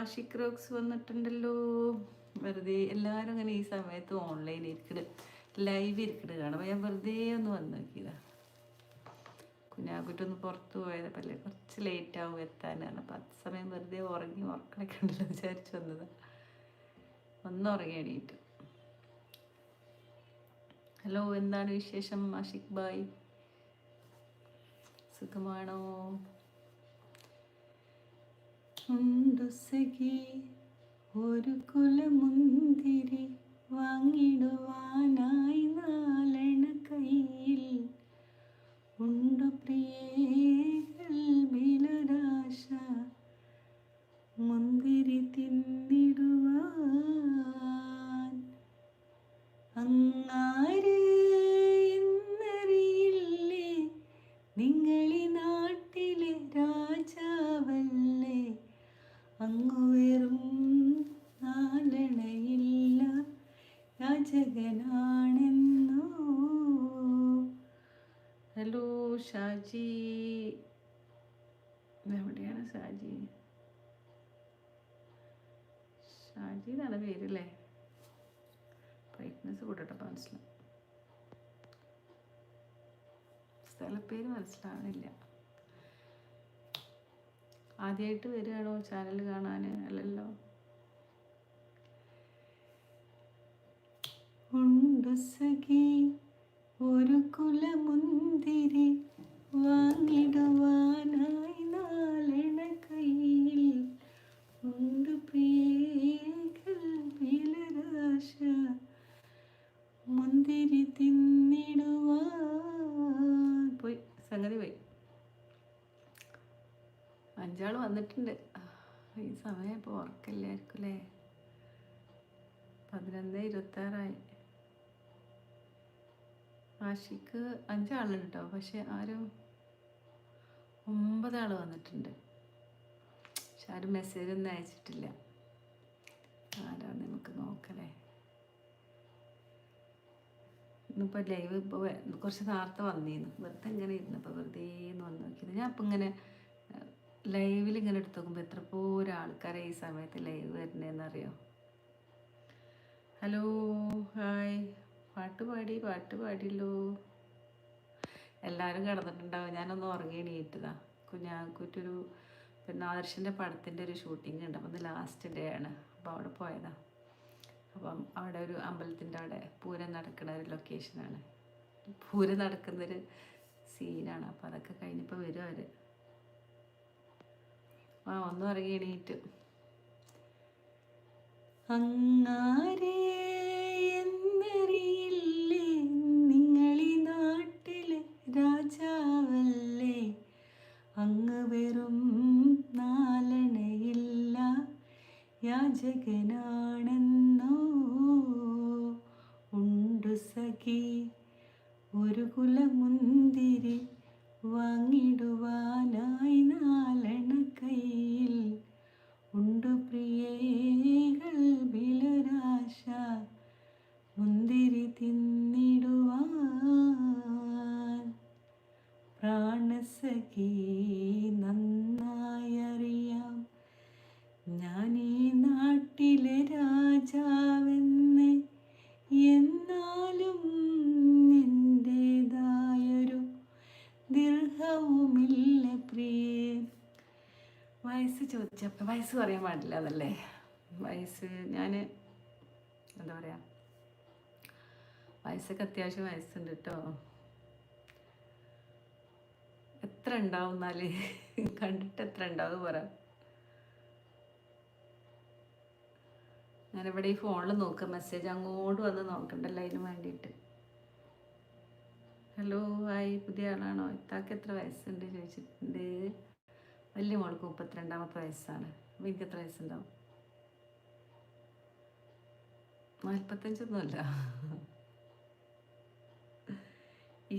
Ashik rocks വന്നിട്ടുണ്ടല്ലോ. വെറുതെ എല്ലാവരും അങ്ങനെ ഈ സമയത്ത് ഓൺലൈൻ ഇരിക്കട് ലൈവ് ഇരിക്കട് കാണുമ്പോൾ ഞാൻ വെറുതെ ഒന്ന് വന്ന് നോക്കിയതാ. കുഞ്ഞാകുറ്റൊന്ന് പുറത്ത് പോയത്. അല്ലേ കുറച്ച് ലേറ്റ് ആവും എത്താനാണ് അപ്പം അത് സമയം വെറുതെ ഉറങ്ങി ഉറക്കണൊക്കെ ഉണ്ടല്ലോ വിചാരിച്ചു വന്നത്. ഒന്ന് ഉറങ്ങി എണീറ്റ്. ഹലോ എന്താണ് വിശേഷം? ആഷിഖ് ബായ് സുഖമാണോ? ഒരു കുലമുന്തിരി വാങ്ങിടുവാനായി എവിടെയാണ് ഷാജി? ഷാജി എന്നാണ് അല്ലേ ബ്രൈറ്റ്നസ് കൂട്ടട്ടെ മനസ്സിലാവും സ്ഥലപ്പേര് മനസ്സിലാവുന്നില്ല ആദ്യമായിട്ട് വരികയാണോ ചാനൽ കാണാൻ അല്ലല്ലോ? ഉണ്ട് സഖി ഒരു കുലമുന്തിരി വാങ്ങിടുവാനായി നാലെണ്ണ കയ്യിൽ ഉണ്ട് പ്രിയേകൾ വിലരാശ. മുന്തിരി പോയി സംഗതി പോയി. അഞ്ചാൾ വന്നിട്ടുണ്ട്. ഈ സമയം ഇപ്പോൾ ഉറക്കല്ലായിരിക്കും അല്ലേ പതിനൊന്ന് ഇരുപത്താറായി. ആഷിക്ക് അഞ്ചാളുണ്ട് കേട്ടോ പക്ഷെ ആരും ഒമ്പതാൾ വന്നിട്ടുണ്ട്. പക്ഷെ ആരും മെസ്സേജ് ഒന്നും അയച്ചിട്ടില്ല. ആരാന്ന് നമുക്ക് നോക്കലേ. ഇന്നിപ്പോൾ ലൈവ് ഇപ്പോൾ കുറച്ച് നേരത്തെ വന്നിരുന്നു വെറുതെ ഇങ്ങനെ ഇരുന്നപ്പോൾ വെറുതെ എന്ന് വന്ന് നോക്കിയത്. ഞാൻ അപ്പം ഇങ്ങനെ ലൈവിൽ ഇങ്ങനെ എടുത്ത് നോക്കുമ്പോൾ എത്ര പോരാ ആൾക്കാരെ ഈ സമയത്ത് ലൈവ് വരുന്നതെന്നറിയോ ഹലോ ഹായ് പാട്ട് പാടി പാട്ട് പാടിയല്ലോ എല്ലാവരും കിടന്നിട്ടുണ്ടാവും. ഞാനൊന്ന് ഉറങ്ങി എണീറ്റതാ കുഞ്ഞാക്കൂറ്റൊരു പിന്നെ ആദർശന്റെ പടത്തിന്റെ ഒരു ഷൂട്ടിംഗ് ഉണ്ട്. അപ്പം ലാസ്റ്റ് ഡേ ആണ്. അപ്പോൾ അവിടെ പോയതാ. അപ്പം അവിടെ ഒരു അമ്പലത്തിന്റെ അവിടെ പൂരം നടക്കുന്ന ഒരു ലൊക്കേഷനാണ് പൂരം നടക്കുന്നൊരു സീനാണ് അപ്പം അതൊക്കെ കഴിഞ്ഞപ്പോൾ വരും അവർ ആ ഒന്നും ഇറങ്ങി എണീറ്റ് അങ്ങാരേ എന്നറിയില്ലേ രാജാവല്ലേ? അങ്ങ് വെറും നാലണയില്ല യാചകനാണെന്നോ? ഉണ്ടു സഖി ഒരു കുലമുന്തിരി വാങ്ങിടുവാനായി നാലണ കയ്യിൽ. ഉണ്ടു പ്രിയേകൾ വിലരാശ മുന്തിരി തിന്നിടുവാൻ പ്രാണസഖി നന്നായറിയാം. ഞാൻ ഈ നാട്ടിലെ രാജാവെന്ന് എന്നാലും എന്റേതായൊരു ദീർഘവുമില്ല പ്രിയേ. വയസ്സ് ചോദിച്ചപ്പോൾ വയസ്സ് പറയാൻ പാടില്ല അതല്ലേ? വയസ്സ് ഞാൻ എന്താ പറയുക വയസ്സൊക്കെ അത്യാവശ്യം വയസ്സുണ്ട് കേട്ടോ എത്ര ഉണ്ടാവും എന്നാൽ കണ്ടിട്ട് എത്ര ഉണ്ടാവും? പറ. ഞാനിവിടെ ഈ ഫോണിൽ നോക്ക. മെസ്സേജ് അങ്ങോട്ട് വന്ന് നോക്കണ്ടല്ലോ അതിന് വേണ്ടിയിട്ട്. ഹലോ ആയി പുതിയ ആളാണോ? ഇത്താക്ക് എത്ര വയസ്സുണ്ട് ചോദിച്ചിട്ടുണ്ട്. വലിയ മോൾക്ക് മുപ്പത്തിരണ്ടാമത്തെ വയസ്സാണ്. അപ്പം എനിക്ക് എത്ര വയസ്സുണ്ടാവും? നാൽപ്പത്തഞ്ചൊന്നുമല്ല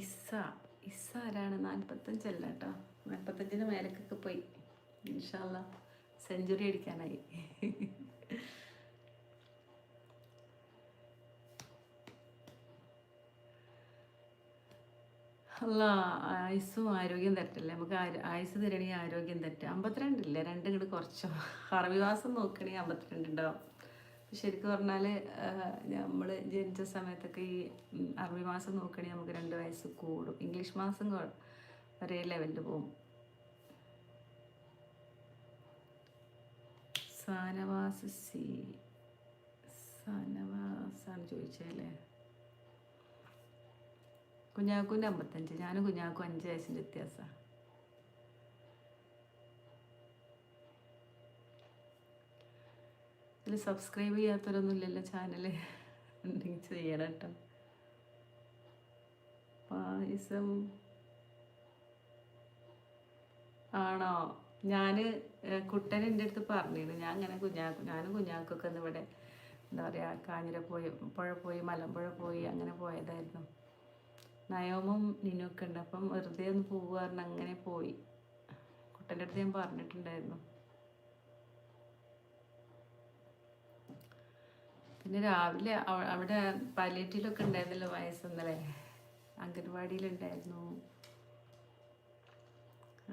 ഇസ ഇസ ആരാണ് നാൽപ്പത്തഞ്ചല്ല കേട്ടോ നാൽപ്പത്തഞ്ചിന് മേലക്കൊക്കെ പോയി. ഇൻഷാല്ല സെഞ്ചുറി അടിക്കാനായി. അല്ല ആയുസ്സും ആരോഗ്യം തരട്ടില്ല നമുക്ക് ആയുസ് തരണി ആരോഗ്യം തരട്ടെ അമ്പത്തിരണ്ടില്ല? രണ്ടും കൂടി കുറച്ചോ. അറവിവാസം നോക്കണേ അമ്പത്തിരണ്ട് ഉണ്ടാവും ശരിക്കും പറഞ്ഞാൽ നമ്മൾ ജനിച്ച സമയത്തൊക്കെ ഈ അറബി മാസം നോക്കണേ നമുക്ക് രണ്ട് വയസ്സ് കൂടും. ഇംഗ്ലീഷ് മാസം ഒരേ ലെവലിൽ പോകും. സാനവാസ് സി സാനവാസാണ് ചോദിച്ചല്ലേ കുഞ്ഞാക്കൂന്റെ അമ്പത്തഞ്ച്. ഞാനും കുഞ്ഞാക്കും അഞ്ച് വയസ്സിന്റെ വ്യത്യാസമാണ്. ഇതിൽ സബ്സ്ക്രൈബ് ചെയ്യാത്തവരൊന്നുമില്ലല്ലോ ചാനൽ ഉണ്ടെങ്കിൽ ചെയ്യണം കേട്ടോ. പായസം. ആണോ? ഞാൻ കുട്ടൻ എന്റെ അടുത്ത് പറഞ്ഞിരുന്നു. ഞാൻ അങ്ങനെ കുഞ്ഞാക്കും ഞാനും കുഞ്ഞാക്കൊക്കെ ഒന്ന് ഇവിടെ എന്താ പറയുക കാഞ്ഞിര പോയി പുഴ പോയി മലമ്പുഴ പോയി അങ്ങനെ പോയതായിരുന്നു. നയോമും നിനൊക്കെ ഉണ്ട്. അപ്പം വെറുതെ ഒന്ന് പോവുക അങ്ങനെ പോയി. കുട്ടന്റെ അടുത്ത് ഞാൻ പറഞ്ഞിട്ടുണ്ടായിരുന്നു. പിന്നെ രാവിലെ അവിടെ പാലിയേറ്റീവിലൊക്കെ ഉണ്ടായിരുന്നല്ലോ വയസ്സെന്നല്ലേ അംഗൻവാടിയിലുണ്ടായിരുന്നു.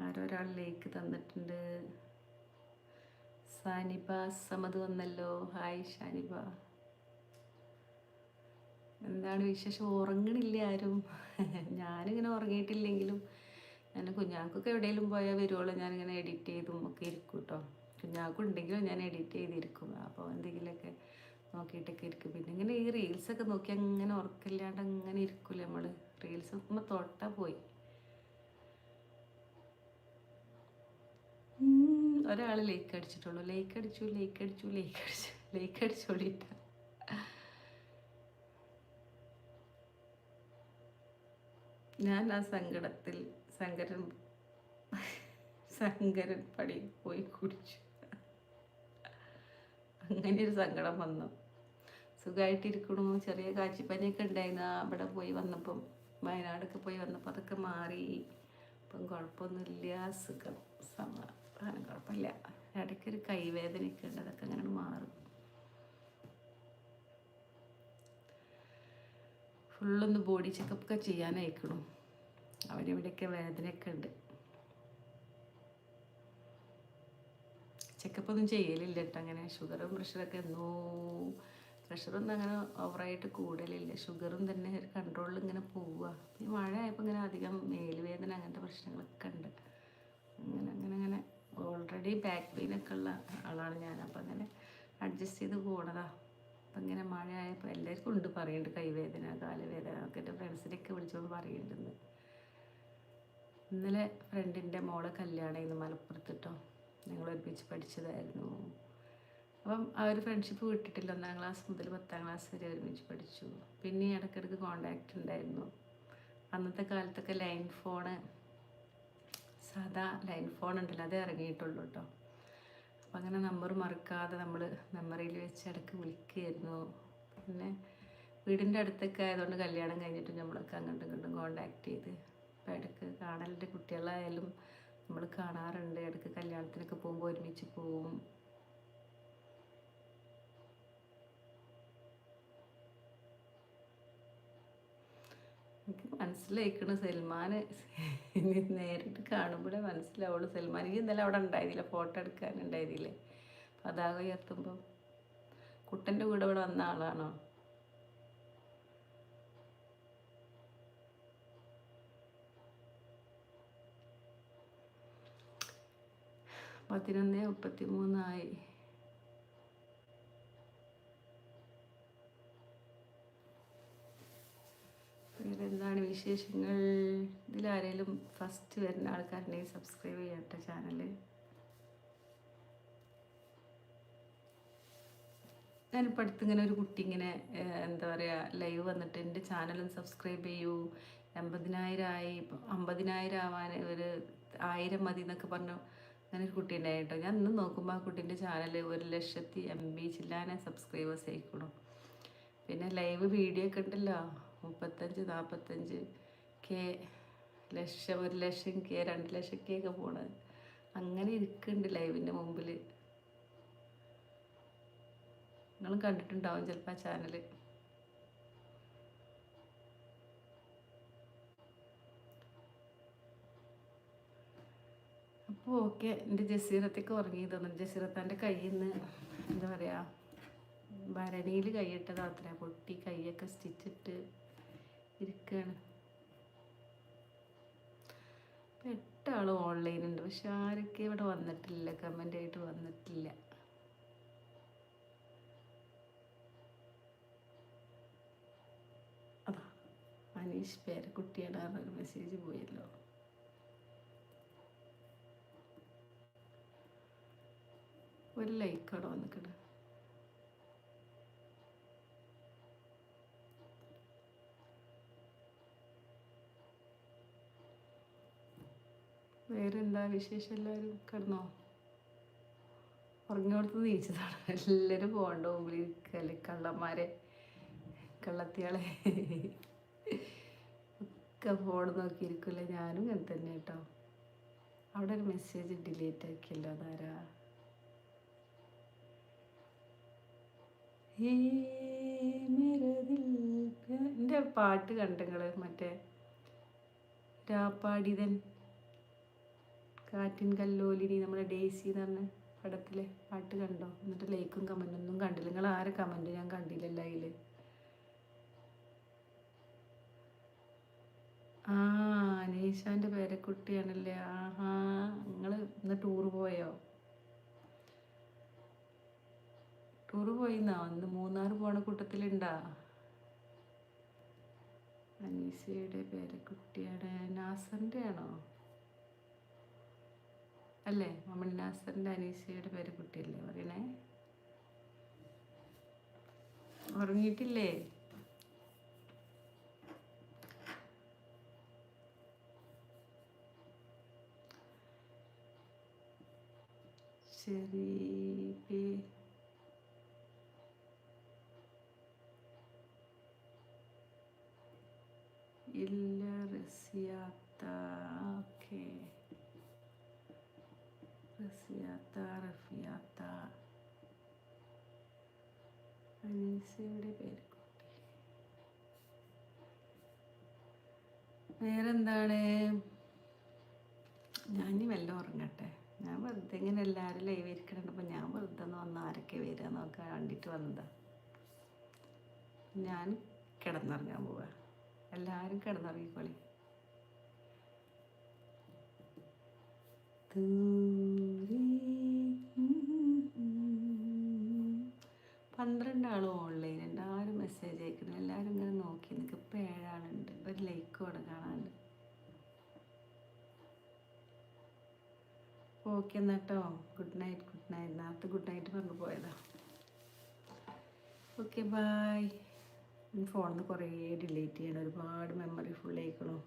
ആരൊരാൾ ലേക്ക് തന്നിട്ടുണ്ട്. സാനിബ സമത് വന്നല്ലോ. ഹായ് ഷാനിബ എന്താണ് വിശേഷം? ഉറങ്ങണില്ല ആരും. ഞാനിങ്ങനെ ഉറങ്ങിയിട്ടില്ലെങ്കിലും ഞാൻ കുഞ്ഞാക്കൊക്കെ എവിടെയെങ്കിലും പോയാൽ വരുവോളൂ ഞാനിങ്ങനെ എഡിറ്റ് ചെയ്തും ഒക്കെ ഇരിക്കും കേട്ടോ കുഞ്ഞാക്കുണ്ടെങ്കിലും ഞാൻ എഡിറ്റ് ചെയ്തിരിക്കും. അപ്പോൾ എന്തെങ്കിലുമൊക്കെ നോക്കിയിട്ടൊക്കെ ഇരിക്കും. പിന്നെ ഇങ്ങനെ ഈ റീൽസൊക്കെ നോക്കി അങ്ങനെ ഉറക്കില്ലാണ്ട് അങ്ങനെ ഇരിക്കൂലേ നമ്മൾ റീൽസ് നോക്കുമ്പോൾ തൊട്ടാ പോയി. ഒരാൾ ലേക്ക് അടിച്ചിട്ടുള്ളൂ. ലേക്ക് അടിച്ചു ലേക്ക് അടിച്ചു ലേക്ക് അടിച്ചു ലേക്ക് അടിച്ചോളിട്ട ഞാൻ ആ സങ്കടത്തിൽ സങ്കരൻ സങ്കരൻ പടി പോയി കുടിച്ചു. അങ്ങനെ ഒരു സങ്കടം വന്നു. സുഖമായിട്ടിരിക്കണു ചെറിയ കാച്ചിപ്പനിയൊക്കെ ഉണ്ടായിരുന്നു. അവിടെ പോയി വന്നപ്പം വയനാടൊക്കെ പോയി വന്നപ്പോൾ അതൊക്കെ മാറി. ഇപ്പം കുഴപ്പമൊന്നുമില്ല. സുഖം. സമാധാനം. കുഴപ്പമില്ല. ഇടയ്ക്കൊരു കൈവേദനയൊക്കെ ഉണ്ട്. അതൊക്കെ അങ്ങനെ മാറും. ഫുള്ളൊന്ന് ബോഡി ചെക്കപ്പ് ഒക്കെ ചെയ്യാനയക്കണം. അവിടെ ഇവിടെയൊക്കെ വേദനയൊക്കെ ഉണ്ട്. ചെക്കപ്പ് ഒന്നും ചെയ്യലില്ല കേട്ടോ. അങ്ങനെ ഷുഗറും പ്രഷറൊക്കെ എന്നോ പ്രഷറൊന്നും അങ്ങനെ ഓവറായിട്ട് കൂടലില്ല. ഷുഗറും തന്നെ കൺട്രോളിൽ ഇങ്ങനെ പോവുക. ഈ മഴ ആയപ്പോൾ ഇങ്ങനെ അധികം മേലുവേദന അങ്ങനത്തെ പ്രശ്നങ്ങളൊക്കെ ഉണ്ട്. അങ്ങനെ അങ്ങനെ അങ്ങനെ. ഓൾറെഡി ബാക്ക് പെയിനൊക്കെ ഉള്ള ആളാണ് ഞാൻ. അപ്പോൾ അങ്ങനെ അഡ്ജസ്റ്റ് ചെയ്ത് പോണതാ. അപ്പം ഇങ്ങനെ മഴ ആയപ്പോൾ എല്ലാവർക്കും ഉണ്ട് പറയുന്നുണ്ട് കൈവേദന കാലവേദന. ഒക്കെ എന്റെ ഫ്രണ്ട്സിനെയൊക്കെ വിളിച്ചോണ്ട് പറയുന്നുണ്ടെന്ന് ഇന്നലെ ഫ്രണ്ടിന്റെ മോളെ കല്യാണം ഇന്ന് മലപ്പുറത്ത് കേട്ടോ ഞങ്ങൾ ഒരുമിച്ച് പഠിച്ചതായിരുന്നു. അപ്പം ആ ഒരു ഫ്രണ്ട്ഷിപ്പ് വിട്ടിട്ടില്ല ഒന്നാം ക്ലാസ് മുതൽ പത്താം ക്ലാസ് വരെ ഒരുമിച്ച് പഠിച്ചു. പിന്നെ ഇടയ്ക്കിടയ്ക്ക് കോണ്ടാക്റ്റ് ഉണ്ടായിരുന്നു. അന്നത്തെ കാലത്തൊക്കെ ലൈൻ ഫോണ് സാധാ ലൈൻ ഫോൺ ഉണ്ടല്ലോ അതേ ഇറങ്ങിയിട്ടുള്ളൂ കേട്ടോ അപ്പം അങ്ങനെ നമ്പർ മറക്കാതെ നമ്മൾ മെമ്മറിയിൽ വെച്ച് ഇടയ്ക്ക് വിളിക്കുകയായിരുന്നു പിന്നെ വീടിന്റെ അടുത്തൊക്കെ ആയതുകൊണ്ട് കല്യാണം കഴിഞ്ഞിട്ട് നമ്മളൊക്കെ അങ്ങോട്ടും ഇങ്ങോട്ടും കോണ്ടാക്ട് ചെയ്ത്. അപ്പം ഇടയ്ക്ക് കാണലിന്റെ കുട്ടികളായാലും നമ്മൾ കാണാറുണ്ട്. ഇടയ്ക്ക് കല്യാണത്തിനൊക്കെ പോകുമ്പോൾ ഒരുമിച്ച് പോവും. മനസ്സിലായിക്കണ് സൽമാൻ നേരിട്ട് കാണുമ്പോഴേ മനസ്സിലാവുള്ളൂ. സൽമാൻ എനിക്ക് ഇന്നലെ അവിടെ ഉണ്ടായിരുന്നില്ല. ഫോട്ടോ എടുക്കാൻ ഉണ്ടായിരുന്നില്ലേ? പതാക ഉയർത്തുമ്പോൾ കുട്ടന്റെ കൂടെ ഇവിടെ വന്ന ആളാണോ? പതിനൊന്ന് മുപ്പത്തി മൂന്നായി വിശേഷങ്ങൾ ഇതിലാരേലും ഫസ്റ്റ് വരുന്ന ആൾക്കാരുണ്ടെങ്കിൽ സബ്സ്ക്രൈബ് ചെയ്യട്ടെ ചാനൽ ഞാനിപ്പോൾ അടുത്ത് ഇങ്ങനെ ഒരു കുട്ടി ഇങ്ങനെ എന്താ പറയുക ലൈവ് വന്നിട്ട് എന്റെ ചാനലും സബ്സ്ക്രൈബ് ചെയ്യൂ. എൺപതിനായിരം ആയി അമ്പതിനായിരം ആവാൻ ഒരു ആയിരം മതി എന്നൊക്കെ പറഞ്ഞു അങ്ങനെ ഒരു കുട്ടി ഉണ്ടായിട്ടോ ഞാൻ ഇന്ന് നോക്കുമ്പോൾ ആ കുട്ടീന്റെ ചാനൽ ഒരു ലക്ഷത്തി എം ബി ചില്ലാനെ സബ്സ്ക്രൈബേഴ്സ് ആയിക്കോളും പിന്നെ ലൈവ് വീഡിയോ ഒക്കെ ഉണ്ടല്ലോ. മുപ്പത്തഞ്ച് നാൽപ്പത്തഞ്ച് കെ ലക്ഷം ഒരു ലക്ഷം കെ രണ്ട് ലക്ഷം കെ ഒക്കെ പോണത് അങ്ങനെ ഇരിക്കുന്നുണ്ട് ലൈവിന്റെ മുമ്പിൽ നിങ്ങളും കണ്ടിട്ടുണ്ടാവും ചിലപ്പോൾ ആ ചാനൽ അപ്പോൾ ഓക്കെ എന്റെ ജസീറത്തേക്ക് ഉറങ്ങി തോന്നുന്നു ജസീറത്താന്റെ കയ്യിൽ നിന്ന് എന്താ പറയുക ഭരണിയിൽ കൈയിട്ടതാത്രേ പൊട്ടി കൈയൊക്കെ സ്റ്റിച്ചിട്ട് ഇരിക്കുകയാണ് എട്ട് ആൾ ഓൺലൈനുണ്ട് പക്ഷെ ആരൊക്കെ ഇവിടെ വന്നിട്ടില്ല? കമന്റ് ആയിട്ട് വന്നിട്ടില്ല. അതാ അനീഷ് പേരക്കുട്ടിയാണ് പറഞ്ഞൊരു മെസ്സേജ് പോയല്ലോ. ഒരു ലൈക്ക് അവിടെ വന്നിക്കണ്. വേറെന്താ വിശേഷം എല്ലാവരും കിടന്നോ? ഉറങ്ങിയോടത്ത് നീച്ചതാണ്. എല്ലാവരും പോകണ്ട മുമ്പിൽ കൽ കള്ളന്മാരെ കള്ളത്തിയാളെ. ഒക്കെ ഫോൺ നോക്കിയിരിക്കില്ല ഞാനും ഇങ്ങനെ തന്നെ കേട്ടോ. അവിടെ ഒരു മെസ്സേജ് ഡിലീറ്റ് ആക്കിയല്ലോ അതാരാ? എന്റെ പാട്ട് കണ്ടങ്ങൾ മറ്റേ രാപ്പാടിതൻ. കാറ്റിൻ കല്ലോലിനി നമ്മുടെ ഡേസി എന്ന് പറഞ്ഞ പടത്തിലെ പാട്ട് കണ്ടോ? എന്നിട്ട് ലൈക്കും കമന്റും ഒന്നും കണ്ടില്ല. നിങ്ങൾ ആരെ കമന്റ് ഞാൻ കണ്ടില്ലല്ലോ അതിൽ ആ അനീഷാന്റെ പേരക്കുട്ടിയാണല്ലേ? ആഹാ നിങ്ങൾ ഇന്ന് ടൂർ പോയോ? ടൂർ പോയിന്നാ? അന്ന് മൂന്നാർ പോണ കൂട്ടത്തിലുണ്ടാ? അനീസയുടെ പേരക്കുട്ടിയാണ്. നാസറിന്റെ ആണോ? അല്ലേ? മമ്മണി നാസറിന്റെ പേര് കുട്ടിയല്ലേ പറയണേ? ഉറങ്ങിയിട്ടില്ലേ? ശരി ഇല്ല റസിയാത്ത ഓക്കെ റസിയാത്ത റഫിയാത്ത. അനീസയുടെ പേര് വേറെന്താണ്? ഞാൻ ഇനി വല്ല ഉറങ്ങട്ടെ. ഞാൻ വെറുതെ ഇങ്ങനെ എല്ലാവരും ലൈവ് ഇരിക്കണപ്പോൾ ഞാൻ വെറുതെ ഒന്ന് വന്ന് ആരൊക്കെ വരിക നോക്കാൻ കണ്ടിട്ട് വന്നതാ. ഞാൻ കിടന്നിറങ്ങാൻ പോവാ. എല്ലാവരും കിടന്നിറങ്ങിക്കോളി. പന്ത്രണ്ട് ഓക്കെ എന്നാട്ടോ. ഗുഡ് നൈറ്റ് ഗുഡ് നൈറ്റ് നേരത്തെ ഗുഡ് നൈറ്റ് പറഞ്ഞു പോയതാ. ഓക്കെ ബായ് ഫോണിൽ നിന്ന് കുറേ ഡിലീറ്റ് ചെയ്യണം. ഒരുപാട് മെമ്മറി ഫുൾ ആയിക്കണു.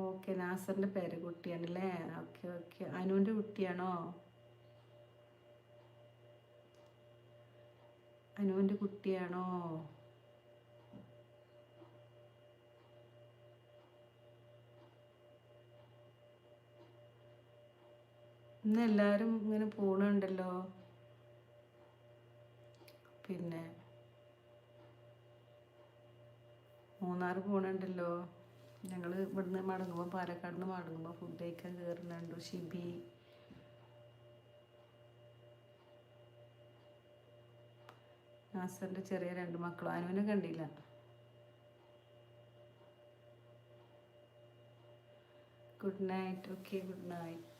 ഓക്കെ നാസറിന്റെ പേര് കുട്ടിയാണല്ലേ ഓക്കെ ഓക്കെ അനുവിന്റെ കുട്ടിയാണോ? അനുവിന്റെ കുട്ടിയാണോ? ഇന്ന് എല്ലാവരും ഇങ്ങനെ പോണുണ്ടല്ലോ. പിന്നെ മൂന്നാർ പോണുണ്ടല്ലോ. ഞങ്ങൾ ഇവിടുന്ന് മടങ്ങുമ്പോൾ പാലക്കാട് നിന്ന് മടങ്ങുമ്പോൾ ഫുഡ് കഴിക്കാൻ കയറുന്നുണ്ട് ഷിബി. നാസറിന്റെ ചെറിയ രണ്ട് മക്കളും. അനുവിനെ കണ്ടില്ല. Good night okay good night